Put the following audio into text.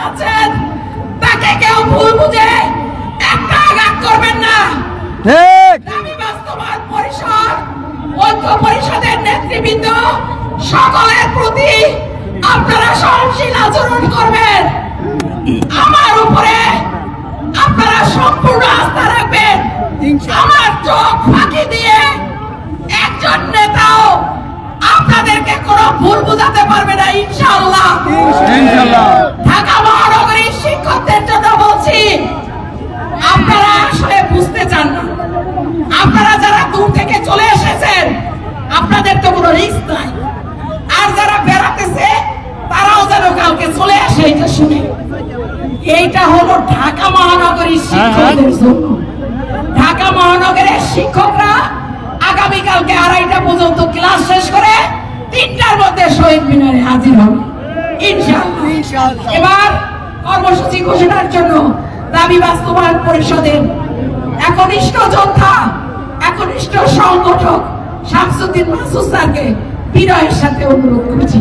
যাচ্ছেন তাকে কেউ ভুল বুঝে একটা আঘাত করবেন না। দাবি বাস্তবায়ন পরিষদ ঐক্য পরিষদের নেতৃবৃন্দ সকলের প্রতি আপনারা সহনশীল আচরণ করবেন। আমার উপরে আপনারা সম্পূর্ণ আস্থা রাখবেন। আমার চোখ ফাঁকি দিয়ে আপনারা যারা দূর থেকে চলে এসেছেন আপনাদের তো কোনো রিস্ক নাই। আর যারা বেড়াতেছে তারাও যেন কালকে চলে আসে এটা শুনে। এইটা হলো ঢাকা মহানগরীর শিক্ষকদের জন্য। ঢাকা মহানগরের শিক্ষকরা আগামীকালকে আড়াইটা পর্যন্ত ক্লাস শেষ করে তিনটার মধ্যে শহীদ মিনারে হাজির হবে। ইনশাআল্লাহ। এবার কর্মসূচি ঘোষণার জন্য দাবি বাস্তবায়ন পরিষদের একনিষ্ঠ যোদ্ধা সংগঠক শামসুদ্দিন মাসুদ স্যারকে বিনয়ের সাথে অনুরোধ করছি।